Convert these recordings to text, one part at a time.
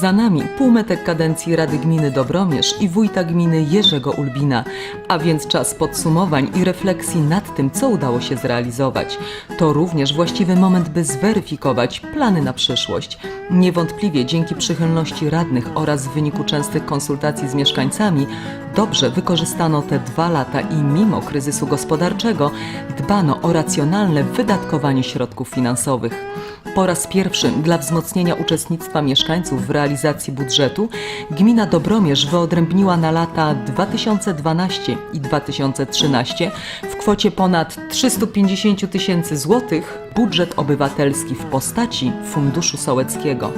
Za nami półmetek kadencji Rady Gminy Dobromierz i wójta gminy Jerzego Ulbina, a więc czas podsumowań i refleksji nad tym, co udało się zrealizować. To również właściwy moment, by zweryfikować plany na przyszłość. Niewątpliwie dzięki przychylności radnych oraz w wyniku częstych konsultacji z mieszkańcami dobrze wykorzystano te dwa lata i mimo kryzysu gospodarczego dbano o racjonalne wydatkowanie środków finansowych. Po raz pierwszy dla wzmocnienia uczestnictwa mieszkańców w realizacji budżetu gmina Dobromierz wyodrębniła na lata 2012 i 2013 w kwocie ponad 350 tysięcy złotych budżet obywatelski w postaci Funduszu Sołeckiego.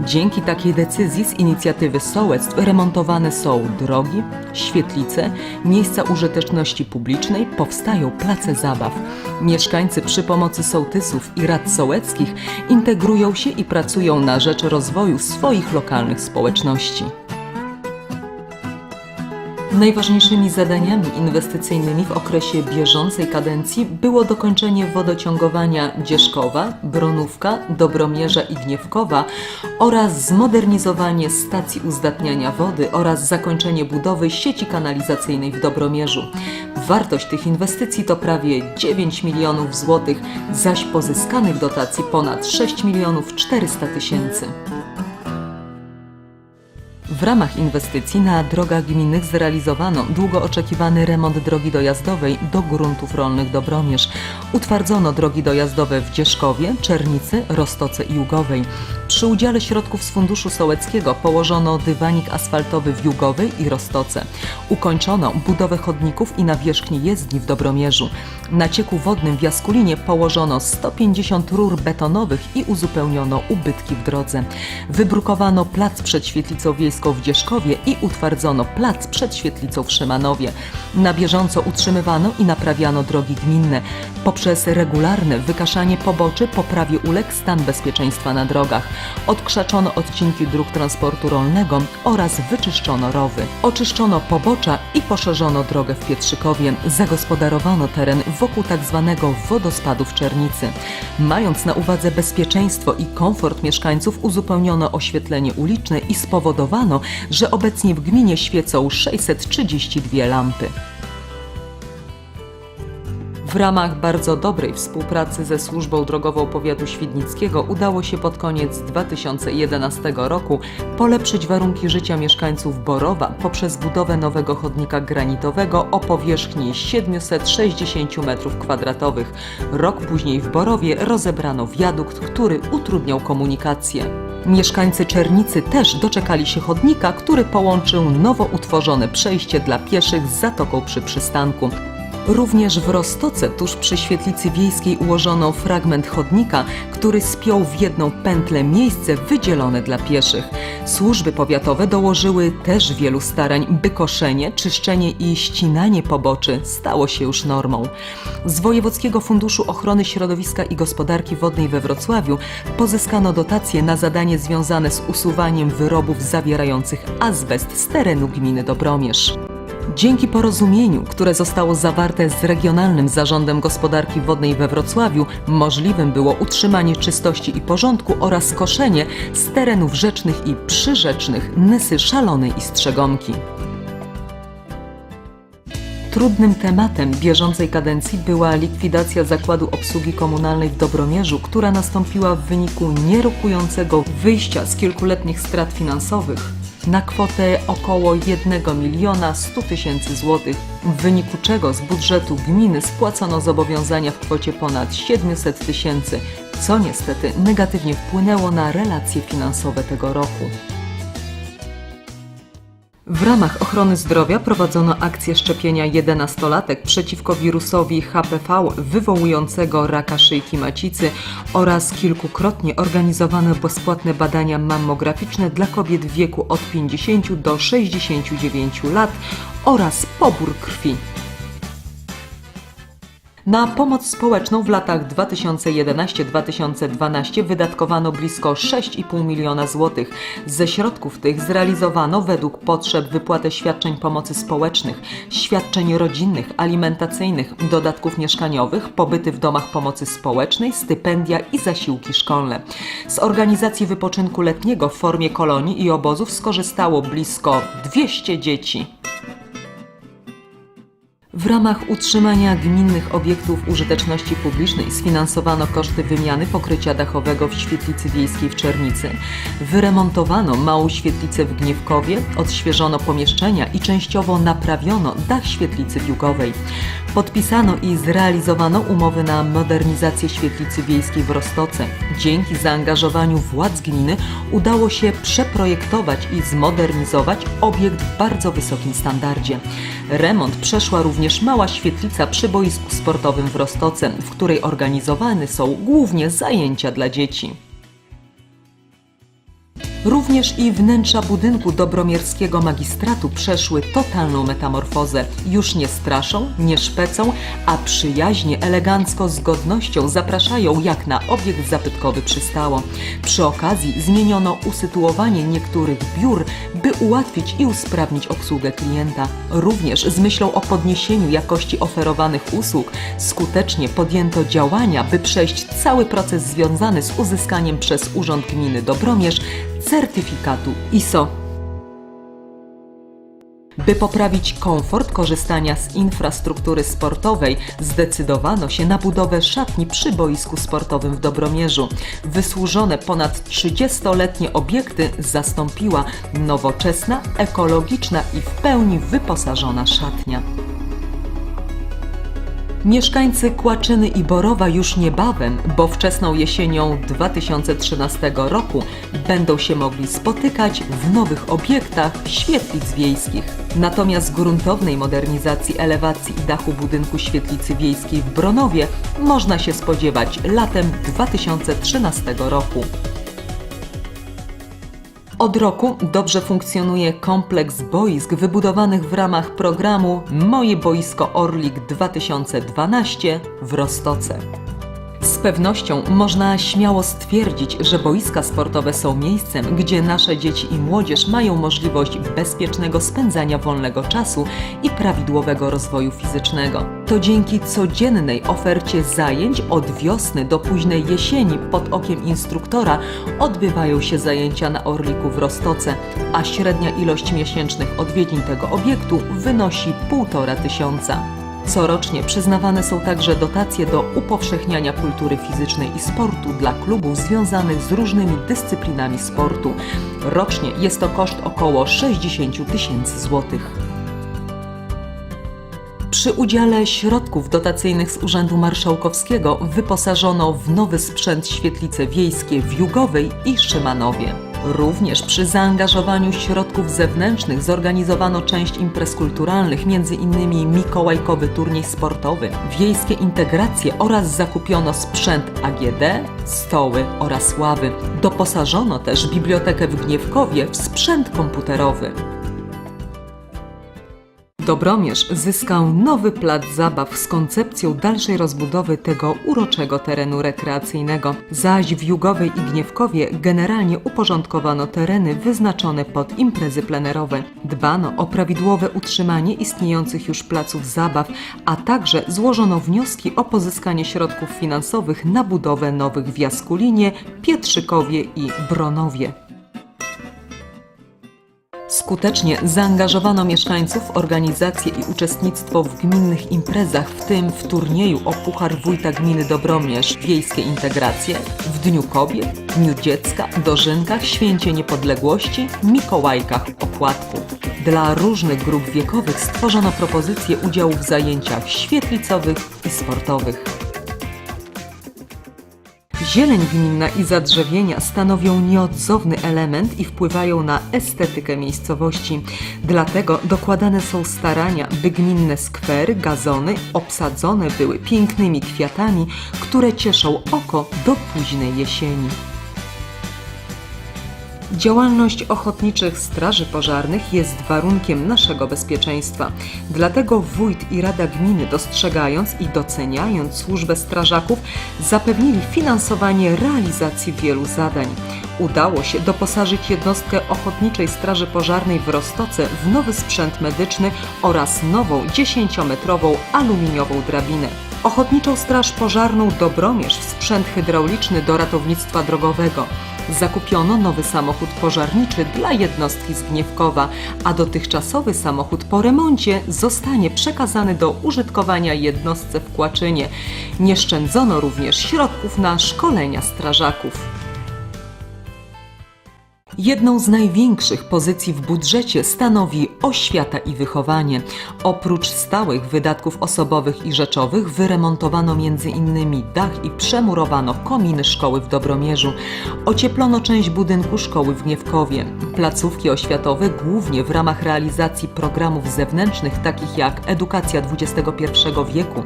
Dzięki takiej decyzji z inicjatywy sołectw remontowane są drogi, świetlice, miejsca użyteczności publicznej, powstają place zabaw. Mieszkańcy przy pomocy sołtysów i rad sołeckich integrują się i pracują na rzecz rozwoju swoich lokalnych społeczności. Najważniejszymi zadaniami inwestycyjnymi w okresie bieżącej kadencji było dokończenie wodociągowania Dzieszkowa, Bronówka, Dobromierza i Gniewkowa oraz zmodernizowanie stacji uzdatniania wody oraz zakończenie budowy sieci kanalizacyjnej w Dobromierzu. Wartość tych inwestycji to prawie 9 milionów złotych, zaś pozyskanych dotacji ponad 6 milionów 400 tysięcy. Ramach inwestycji na drogach gminnych zrealizowano długo oczekiwany remont drogi dojazdowej do gruntów rolnych Dobromierz. Utwardzono drogi dojazdowe w Dzieszkowie, Czernicy, Roztoce i Jugowej. Przy udziale środków z Funduszu Sołeckiego położono dywanik asfaltowy w Jugowej i Roztoce. Ukończono budowę chodników i nawierzchni jezdni w Dobromierzu. Na cieku wodnym w Jaskulinie położono 150 rur betonowych i uzupełniono ubytki w drodze. Wybrukowano plac przed świetlicą wiejską w Dzieszkowie i utwardzono plac przed świetlicą w Szymanowie. Na bieżąco utrzymywano i naprawiano drogi gminne. Poprzez regularne wykaszanie poboczy poprawie uległ stan bezpieczeństwa na drogach. Odkrzaczono odcinki dróg transportu rolnego oraz wyczyszczono rowy. Oczyszczono pobocza i poszerzono drogę w Pietrzykowie. Zagospodarowano teren wokół tzw. wodospadu w Czernicy. Mając na uwadze bezpieczeństwo i komfort mieszkańców, uzupełniono oświetlenie uliczne i spowodowano, że obecnie w gminie świecą 632 lampy. W ramach bardzo dobrej współpracy ze Służbą Drogową Powiatu Świdnickiego udało się pod koniec 2011 roku polepszyć warunki życia mieszkańców Borowa poprzez budowę nowego chodnika granitowego o powierzchni 760 m2. Rok później w Borowie rozebrano wiadukt, który utrudniał komunikację. Mieszkańcy Czernicy też doczekali się chodnika, który połączył nowo utworzone przejście dla pieszych z zatoką przy przystanku. Również w Roztoce, tuż przy świetlicy wiejskiej, ułożono fragment chodnika, który spiął w jedną pętlę miejsce wydzielone dla pieszych. Służby powiatowe dołożyły też wielu starań, by koszenie, czyszczenie i ścinanie poboczy stało się już normą. Z Wojewódzkiego Funduszu Ochrony Środowiska i Gospodarki Wodnej we Wrocławiu pozyskano dotacje na zadanie związane z usuwaniem wyrobów zawierających azbest z terenu gminy Dobromierz. Dzięki porozumieniu, które zostało zawarte z Regionalnym Zarządem Gospodarki Wodnej we Wrocławiu, możliwym było utrzymanie czystości i porządku oraz koszenie z terenów rzecznych i przyrzecznych Nysy Szalonej i Strzegomki. Trudnym tematem bieżącej kadencji była likwidacja zakładu obsługi komunalnej w Dobromierzu, która nastąpiła w wyniku nierokującego wyjścia z kilkuletnich strat finansowych na kwotę około 1 miliona 100 tysięcy złotych, w wyniku czego z budżetu gminy spłacono zobowiązania w kwocie ponad 700 tysięcy, co niestety negatywnie wpłynęło na relacje finansowe tego roku. W ramach ochrony zdrowia prowadzono akcję szczepienia 11-latek przeciwko wirusowi HPV wywołującego raka szyjki macicy oraz kilkukrotnie organizowane bezpłatne badania mammograficzne dla kobiet w wieku od 50 do 69 lat oraz pobór krwi. Na pomoc społeczną w latach 2011-2012 wydatkowano blisko 6,5 miliona złotych. Ze środków tych zrealizowano według potrzeb wypłatę świadczeń pomocy społecznych, świadczeń rodzinnych, alimentacyjnych, dodatków mieszkaniowych, pobyty w domach pomocy społecznej, stypendia i zasiłki szkolne. Z organizacji wypoczynku letniego w formie kolonii i obozów skorzystało blisko 200 dzieci. W ramach utrzymania gminnych obiektów użyteczności publicznej sfinansowano koszty wymiany pokrycia dachowego w świetlicy wiejskiej w Czernicy, wyremontowano małą świetlicę w Gniewkowie, odświeżono pomieszczenia i częściowo naprawiono dach świetlicy wiugowej. Podpisano i zrealizowano umowy na modernizację świetlicy wiejskiej w Rostoce. Dzięki zaangażowaniu władz gminy udało się przeprojektować i zmodernizować obiekt w bardzo wysokim standardzie. Remont przeszła również mała świetlica przy boisku sportowym w Rostoce, w której organizowane są głównie zajęcia dla dzieci. Również i wnętrza budynku dobromierskiego magistratu przeszły totalną metamorfozę. Już nie straszą, nie szpecą, a przyjaźnie, elegancko, z godnością zapraszają jak na obiekt zabytkowy przystało. Przy okazji zmieniono usytuowanie niektórych biur, by ułatwić i usprawnić obsługę klienta. Również z myślą o podniesieniu jakości oferowanych usług skutecznie podjęto działania, by przejść cały proces związany z uzyskaniem przez Urząd Gminy Dobromierz certyfikatu ISO. By poprawić komfort korzystania z infrastruktury sportowej, zdecydowano się na budowę szatni przy boisku sportowym w Dobromierzu. Wysłużone ponad 30-letnie obiekty zastąpiła nowoczesna, ekologiczna i w pełni wyposażona szatnia. Mieszkańcy Kłaczyny i Borowa już niebawem, bo wczesną jesienią 2013 roku będą się mogli spotykać w nowych obiektach świetlic wiejskich. Natomiast gruntownej modernizacji elewacji i dachu budynku świetlicy wiejskiej w Bronowie można się spodziewać latem 2013 roku. Od roku dobrze funkcjonuje kompleks boisk wybudowanych w ramach programu Moje Boisko Orlik 2012 w Rostoce. Z pewnością można śmiało stwierdzić, że boiska sportowe są miejscem, gdzie nasze dzieci i młodzież mają możliwość bezpiecznego spędzania wolnego czasu i prawidłowego rozwoju fizycznego. To dzięki codziennej ofercie zajęć od wiosny do późnej jesieni pod okiem instruktora odbywają się zajęcia na Orliku w Rostoce, a średnia ilość miesięcznych odwiedzin tego obiektu wynosi 1,5 tysiąca. Corocznie przyznawane są także dotacje do upowszechniania kultury fizycznej i sportu dla klubów związanych z różnymi dyscyplinami sportu. Rocznie jest to koszt około 60 tysięcy złotych. Przy udziale środków dotacyjnych z Urzędu Marszałkowskiego wyposażono w nowy sprzęt świetlice wiejskie w Jugowej i Szymanowie. Również przy zaangażowaniu środków zewnętrznych zorganizowano część imprez kulturalnych, m.in. Mikołajkowy turniej sportowy, wiejskie integracje oraz zakupiono sprzęt AGD, stoły oraz ławy. Doposażono też bibliotekę w Gniewkowie w sprzęt komputerowy. Dobromierz zyskał nowy plac zabaw z koncepcją dalszej rozbudowy tego uroczego terenu rekreacyjnego, zaś w Jugowej i Gniewkowie generalnie uporządkowano tereny wyznaczone pod imprezy plenerowe. Dbano o prawidłowe utrzymanie istniejących już placów zabaw, a także złożono wnioski o pozyskanie środków finansowych na budowę nowych w Jaskulinie, Pietrzykowie i Bronowie. Skutecznie zaangażowano mieszkańców w organizację i uczestnictwo w gminnych imprezach, w tym w turnieju o Puchar Wójta Gminy Dobromierz, Wiejskie Integracje, w Dniu Kobiet, Dniu Dziecka, Dożynkach, Święcie Niepodległości, Mikołajkach, Opłatku. Dla różnych grup wiekowych stworzono propozycje udziału w zajęciach świetlicowych i sportowych. Zieleń gminna i zadrzewienia stanowią nieodzowny element i wpływają na estetykę miejscowości. Dlatego dokładane są starania, by gminne skwery, gazony obsadzone były pięknymi kwiatami, które cieszą oko do późnej jesieni. Działalność ochotniczych straży pożarnych jest warunkiem naszego bezpieczeństwa. Dlatego wójt i rada gminy, dostrzegając i doceniając służbę strażaków, zapewnili finansowanie realizacji wielu zadań. Udało się doposażyć jednostkę Ochotniczej Straży Pożarnej w Roztoce w nowy sprzęt medyczny oraz nową 10-metrową aluminiową drabinę. Ochotniczą Straż Pożarną Dobromierz sprzęt hydrauliczny do ratownictwa drogowego. Zakupiono nowy samochód pożarniczy dla jednostki z Gniewkowa, a dotychczasowy samochód po remoncie zostanie przekazany do użytkowania jednostce w Kłaczynie. Nie szczędzono również środków na szkolenia strażaków. Jedną z największych pozycji w budżecie stanowi oświata i wychowanie. Oprócz stałych wydatków osobowych i rzeczowych wyremontowano m.in. dach i przemurowano kominy szkoły w Dobromierzu. Ocieplono część budynku szkoły w Gniewkowie. Placówki oświatowe głównie w ramach realizacji programów zewnętrznych takich jak edukacja XXI wieku,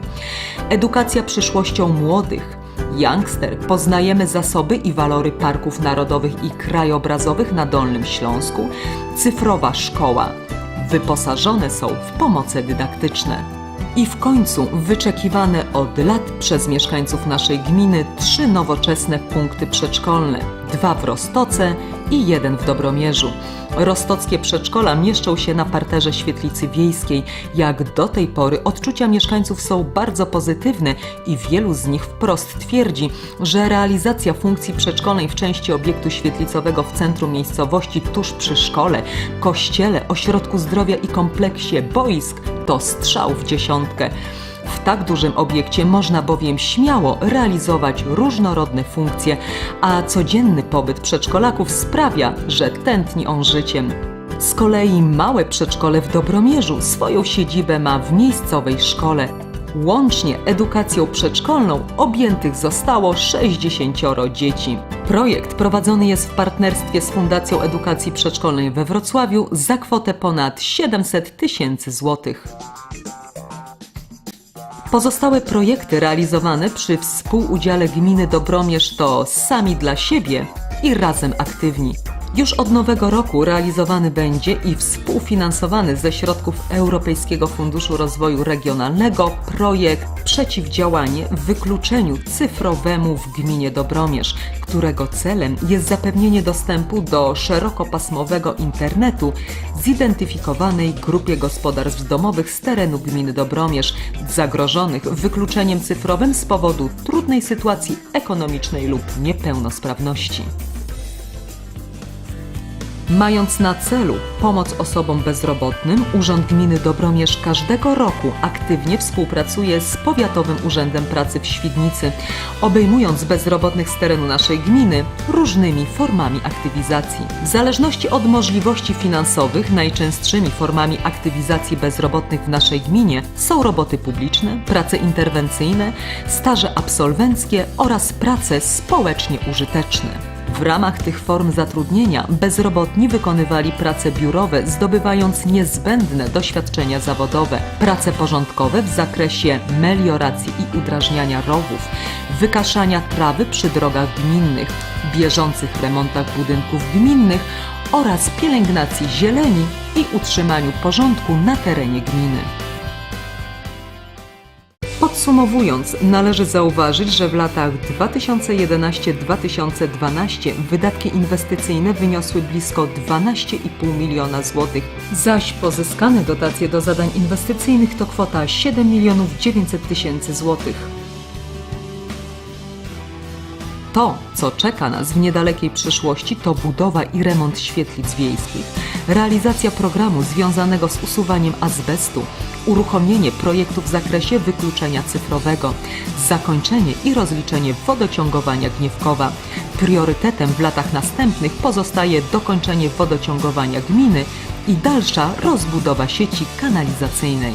edukacja przyszłością młodych, Youngster poznajemy zasoby i walory parków narodowych i krajobrazowych na Dolnym Śląsku, cyfrowa szkoła. Wyposażone są w pomoce dydaktyczne. I w końcu wyczekiwane od lat przez mieszkańców naszej gminy trzy nowoczesne punkty przedszkolne: dwa w Rostoce i jeden w Dobromierzu. Rostockie przedszkola mieszczą się na parterze świetlicy wiejskiej. Jak do tej pory odczucia mieszkańców są bardzo pozytywne i wielu z nich wprost twierdzi, że realizacja funkcji przedszkolnej w części obiektu świetlicowego w centrum miejscowości tuż przy szkole, kościele, ośrodku zdrowia i kompleksie boisk to strzał w dziesiątkę. W tak dużym obiekcie można bowiem śmiało realizować różnorodne funkcje, a codzienny pobyt przedszkolaków sprawia, że tętni on życiem. Z kolei małe przedszkole w Dobromierzu swoją siedzibę ma w miejscowej szkole. Łącznie edukacją przedszkolną objętych zostało 60 dzieci. Projekt prowadzony jest w partnerstwie z Fundacją Edukacji Przedszkolnej we Wrocławiu za kwotę ponad 700 tysięcy złotych. Pozostałe projekty realizowane przy współudziale gminy Dobromierz to Sami dla siebie i Razem Aktywni. Już od nowego roku realizowany będzie i współfinansowany ze środków Europejskiego Funduszu Rozwoju Regionalnego projekt Przeciwdziałanie wykluczeniu cyfrowemu w gminie Dobromierz, którego celem jest zapewnienie dostępu do szerokopasmowego internetu zidentyfikowanej grupie gospodarstw domowych z terenu gminy Dobromierz, zagrożonych wykluczeniem cyfrowym z powodu trudnej sytuacji ekonomicznej lub niepełnosprawności. Mając na celu pomoc osobom bezrobotnym, Urząd Gminy Dobromierz każdego roku aktywnie współpracuje z Powiatowym Urzędem Pracy w Świdnicy, obejmując bezrobotnych z terenu naszej gminy różnymi formami aktywizacji. W zależności od możliwości finansowych, najczęstszymi formami aktywizacji bezrobotnych w naszej gminie są roboty publiczne, prace interwencyjne, staże absolwenckie oraz prace społecznie użyteczne. W ramach tych form zatrudnienia bezrobotni wykonywali prace biurowe, zdobywając niezbędne doświadczenia zawodowe, prace porządkowe w zakresie melioracji i udrażniania rowów, wykaszania trawy przy drogach gminnych, bieżących remontach budynków gminnych oraz pielęgnacji zieleni i utrzymaniu porządku na terenie gminy. Podsumowując, należy zauważyć, że w latach 2011-2012 wydatki inwestycyjne wyniosły blisko 12,5 miliona złotych, zaś pozyskane dotacje do zadań inwestycyjnych to kwota 7 milionów 900 tysięcy złotych. To, co czeka nas w niedalekiej przyszłości, to budowa i remont świetlic wiejskich, realizacja programu związanego z usuwaniem azbestu, uruchomienie projektu w zakresie wykluczenia cyfrowego, zakończenie i rozliczenie wodociągowania Gniewkowa. Priorytetem w latach następnych pozostaje dokończenie wodociągowania gminy i dalsza rozbudowa sieci kanalizacyjnej.